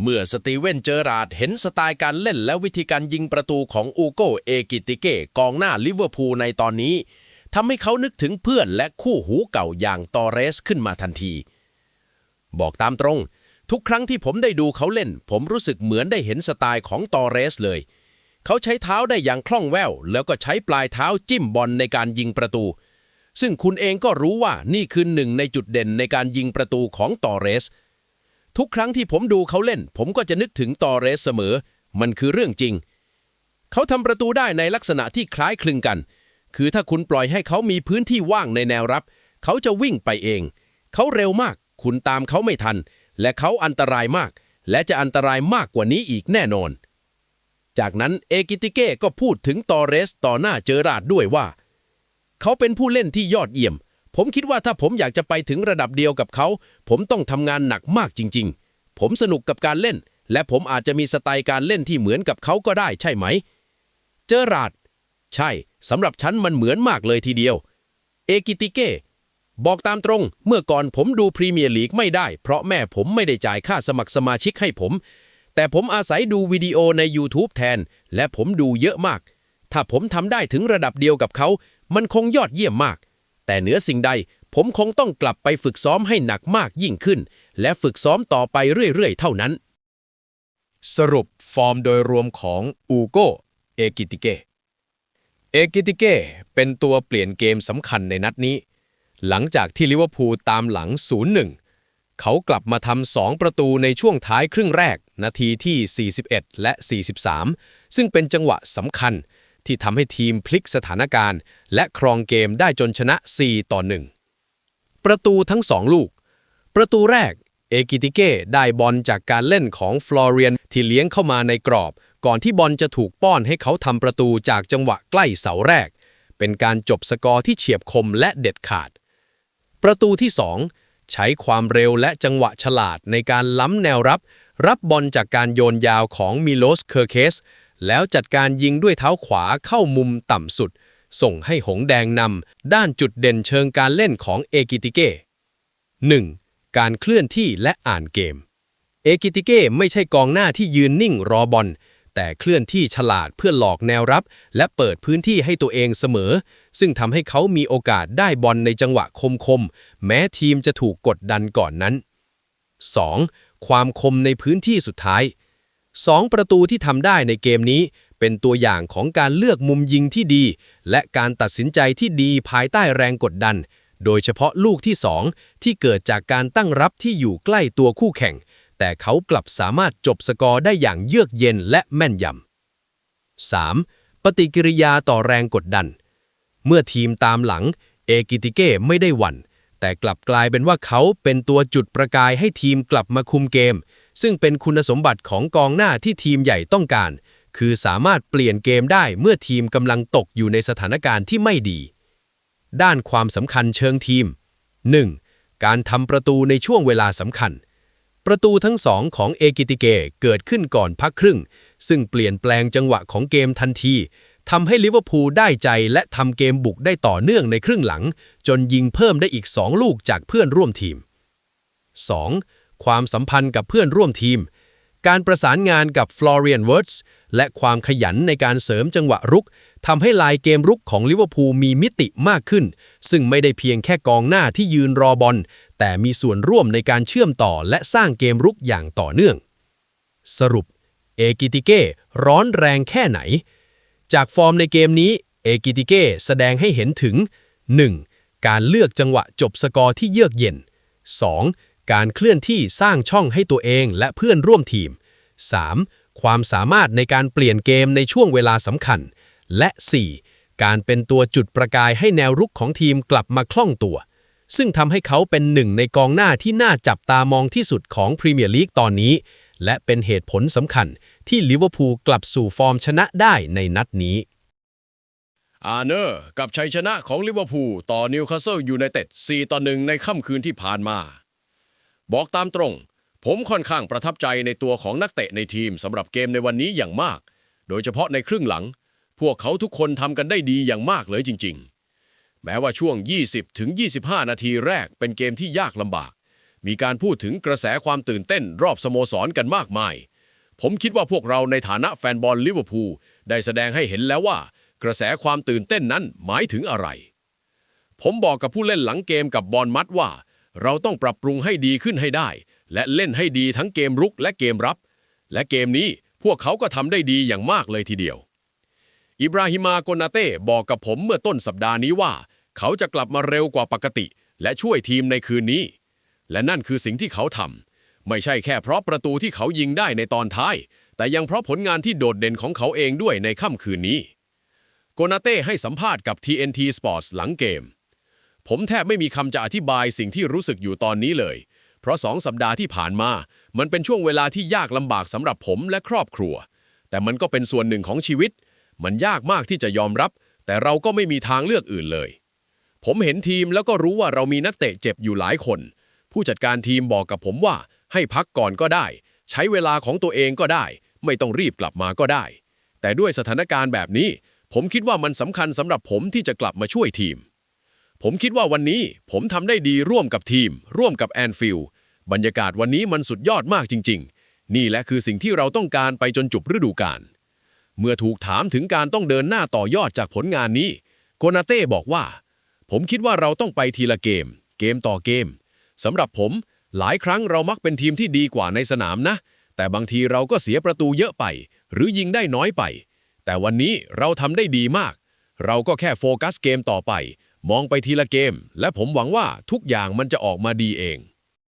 เมื่อสตีเวนเจอราร์ดเห็นสไตล์การเล่นและวิธีการยิงประตูของอูโกเอกิติเก้กองหน้าลิเวอร์พูลในตอนนี้ทำให้เขานึกถึงเพื่อนและคู่หูเก่าอย่างตอเรสขึ้นมาทันที บอกตามตรง ทุกครั้งที่ผมได้ดูเขาเล่น ผมรู้สึกเหมือนได้เห็นสไตล์ของตอเรสเลย เขาใช้เท้าได้อย่างคล่องแววแล้วก็ใช้ปลายเท้าจิ้มบอลในการยิงประตู ซึ่งคุณเองก็รู้ว่านี่คือหนึ่งในจุดเด่นในการยิงประตูของตอเรส ทุกครั้งที่ผมดูเขาเล่น ผมก็จะนึกถึงตอเรสเสมอ มันคือเรื่องจริง เขาทำประตูได้ในลักษณะที่คล้ายคลึงกัน คือถ้าคุณปล่อยให้เขามีพื้นที่ว่างในแนวรับ เขาจะวิ่งไปเอง เขาเร็วมาก คุณตามเขาไม่ทัน และเขาอันตรายมาก และจะอันตรายมากกว่านี้อีกแน่นอน จากนั้นเอกิติเก้ก็พูดถึงตอเรสต่อหน้าเจอราดด้วยว่า เขาเป็นผู้เล่นที่ยอดเยี่ยม ผมคิดว่าถ้าผมอยากจะไปถึงระดับเดียวกับเขา ผมต้องทำงานหนักมากจริง ๆ ผมสนุกกับการเล่น และผมอาจจะมีสไตล์การเล่นที่เหมือนกับเขาก็ได้ใช่ไหม เจอราร์ดใช่สำหรับฉันมันเหมือนมากเลยทีเดียว เอกิติเก้บอกตามตรง เมื่อก่อนผมดูพรีเมียร์ลีกไม่ได้ เพราะแม่ผมไม่ได้จ่ายค่าสมัครสมาชิกให้ผม แต่ผมอาศัยดูวิดีโอใน YouTube แทน และผมดูเยอะมาก ถ้าผมทำได้ถึงระดับเดียวกับเขา มันคงยอดเยี่ยมมาก แต่เหนือสิ่งใด ผมคงต้องกลับไปฝึกซ้อมให้หนักมากยิ่งขึ้น และฝึกซ้อมต่อไปเรื่อยๆ เท่านั้น สรุปฟอร์มโดยรวมของอูโกเอกิติเกเอกิติเกเป็นตัวเปลี่ยนเกมสำคัญในนัดนี้ หลังจากที่ลิเวอร์พูลตามหลัง 0-1 เขากลับมาทำสองประตูในช่วงท้ายครึ่งแรก นาทีที่ 41 และ 43 ซึ่งเป็นจังหวะสำคัญ ที่ทำให้ทีมพลิกสถานการณ์ และครองเกมได้จนชนะ 4 ต่อ 1 ประตูทั้งสองลูก ประตูแรก เอกิติเก้ได้บอลจากการเล่นของฟลอเรียนที่เลี้ยงเข้ามาในกรอบ ก่อนที่บอลจะถูกป้อนให้เขาทำประตูจากจังหวะใกล้เสาแรก เป็นการจบสกอร์ที่เฉียบคมและเด็ดขาด ประตูที่ 2 ใช้ความเร็วและจังหวะฉลาดในการล้ำแนวรับ รับบอลจากการโยนยาวของมิโลสเคอร์เคส แล้วจัดการยิงด้วยเท้าขวาเข้ามุมต่ำสุด ส่งให้หงแดงนำด้านจุดเด่นเชิงการเล่นของเอกิติเก้ 1. การเคลื่อนที่และอ่านเกม เอกิติเก้ไม่ใช่กองหน้าที่ยืนนิ่งรอบอล แต่เคลื่อนที่ฉลาดเพื่อหลอกแนวรับ และเปิดพื้นที่ให้ตัวเองเสมอ ซึ่งทำให้เขามีโอกาสได้บอลในจังหวะคมๆ แม้ทีมจะถูกกดดันก่อนนั้น 2. ความคมในพื้นที่สุดท้าย 2ประตูที่ทำได้ในเกมนี้ เป็นตัวอย่างของการเลือกมุมยิงที่ดี และการตัดสินใจที่ดีภายใต้แรงกดดัน โดยเฉพาะลูกที่2ที่เกิดจากการตั้งรับที่อยู่ใกล้ตัวคู่แข่ง แต่เขากลับสามารถจบสกอร์ได้อย่างเยือกเย็นและแม่นยำ 3. ปฏิกิริยาต่อแรงกดดัน เมื่อทีมตามหลัง เอกิติเก้ไม่ได้หวั่นแต่กลับกลายเป็นว่าเขาเป็นตัวจุดประกายให้ทีมกลับมาคุมเกม ซึ่งเป็นคุณสมบัติของกองหน้าที่ทีมใหญ่ต้องการ คือสามารถเปลี่ยนเกมได้เมื่อทีมกำลังตกอยู่ในสถานการณ์ที่ไม่ดี ด้านความสำคัญเชิงทีม 1. การทำประตูในช่วงเวลาสำคัญ ประตูทั้งสองของเอกิติเกเกิดขึ้นก่อนพักครึ่ง ซึ่งเปลี่ยนแปลงจังหวะของเกมทันทีทำให้ลิเวอร์พูลได้ใจและทำเกมบุกได้ต่อเนื่องในครึ่งหลัง จนยิงเพิ่มได้อีก 2 ลูกจากเพื่อนร่วมทีม 2. ความสัมพันธ์กับเพื่อนร่วมทีม การประสานงานกับฟลอเรียนเวิร์ดส์และความขยันในการเสริมจังหวะรุกทำให้ลายเกมรุกของลิเวอร์พูลมีมิติมากขึ้น ซึ่งไม่ได้เพียงแค่กองหน้าที่ยืนรอบอล แต่มีส่วนร่วมในการเชื่อมต่อและสร้างเกมรุกอย่างต่อเนื่อง สรุป เอกิติเก้ร้อนแรงแค่ไหน จากฟอร์มในเกมนี้เอกิติเก้แสดงให้เห็นถึง 1. การเลือกจังหวะจบสกอร์ที่เยือกเย็น 2. การเคลื่อนที่สร้างช่องให้ตัวเองและเพื่อนร่วมทีม 3. ความสามารถในการเปลี่ยนเกมในช่วงเวลาสำคัญ และ 4. การเป็นตัวจุดประกายให้แนวรุกของทีมกลับมาคล่องตัว ซึ่งทำให้เขาเป็นหนึ่งในกองหน้าที่น่าจับตามองที่สุดของพรีเมียร์ลีกตอนนี้ และเป็นเหตุผลสำคัญที่ลิเวอร์พูลกลับสู่ฟอร์มชนะได้ในนัดนี้อาเนอร์กับชัยชนะของลิเวอร์พูลต่อนิวคาสเซิลยูไนเต็ด4ต่อ1ในค่ำคืนที่ผ่านมา บอกตามตรง ผมค่อนข้างประทับใจในตัวของนักเตะในทีมสำหรับเกมในวันนี้อย่างมาก โดยเฉพาะในครึ่งหลัง พวกเขาทุกคนทำกันได้ดีอย่างมากเลยจริง ๆ แม้ว่าช่วง 20ถึง25 นาทีแรกเป็นเกมที่ยากลำบาก มีการพูดถึงกระแสความตื่นเต้นรอบสโมสรกันมากมาย ผมคิดว่าพวกเราในฐานะแฟนบอลลิเวอร์พูลได้แสดงให้เห็นแล้วว่า กระแสความตื่นเต้นนั้นหมายถึงอะไร ผมบอกกับผู้เล่นหลังเกมกับบอลมัดว่า เราต้องปรับปรุงให้ดีขึ้นให้ได้ และเล่นให้ดีทั้งเกมรุกและเกมรับ และเกมนี้พวกเขาก็ทำได้ดีอย่างมากเลยทีเดียว อิบราฮิมาโกนาเต้บอกกับผมเมื่อต้นสัปดาห์นี้ว่า เขาจะกลับมาเร็วกว่าปกติ และช่วยทีมในคืนนี้ และนั่นคือสิ่งที่เขาทำไม่ใช่แค่เพราะประตูที่เขายิงได้ในตอนท้าย แต่ยังเพราะผลงานที่โดดเด่นของเขาเองด้วยในค่ำคืนนี้โกนาเต้ให้สัมภาษณ์กับ TNT Sports หลังเกม ผมแทบไม่มีคำจะอธิบายสิ่งที่รู้สึกอยู่ตอนนี้เลย เพราะสองสัปดาห์ที่ผ่านมา มันเป็นช่วงเวลาที่ยากลำบากสำหรับผมและครอบครัว แต่มันก็เป็นส่วนหนึ่งของชีวิต มันยากมากที่จะยอมรับ แต่เราก็ไม่มีทางเลือกอื่นเลย ผมเห็นทีมแล้วก็รู้ว่าเรามีนักเตะเจ็บอยู่หลายคน ผู้จัดการทีมบอกกับผมว่า ให้พักก่อนก็ได้ ใช้เวลาของตัวเองก็ได้ ไม่ต้องรีบกลับมาก็ได้ แต่ด้วยสถานการณ์แบบนี้ ผมคิดว่ามันสำคัญสำหรับผมที่จะกลับมาช่วยทีม ผมคิดว่าวันนี้ผมทำได้ดีร่วมกับทีม ร่วมกับแอนฟิลบรรยากาศวันนี้มันสุดยอดมากจริง ๆ นี่แหละคือสิ่งที่เราต้องการไปจนจบฤดูกาลเมื่อถูกถามถึงการต้องเดินหน้าต่อยอดจากผลงานนี้โกนาเต้บอกว่า ผมคิดว่าเราต้องไปทีละเกม เกมต่อเกมสำหรับผมหลายครั้งเรามักเป็นทีมที่ดีกว่าในสนามนะ แต่บางทีเราก็เสียประตูเยอะไป หรือยิงได้น้อยไป แต่วันนี้เราทำได้ดีมาก เราก็แค่โฟกัสเกมต่อไป มองไปทีละเกม และผมหวังว่าทุกอย่างมันจะออกมาดีเอง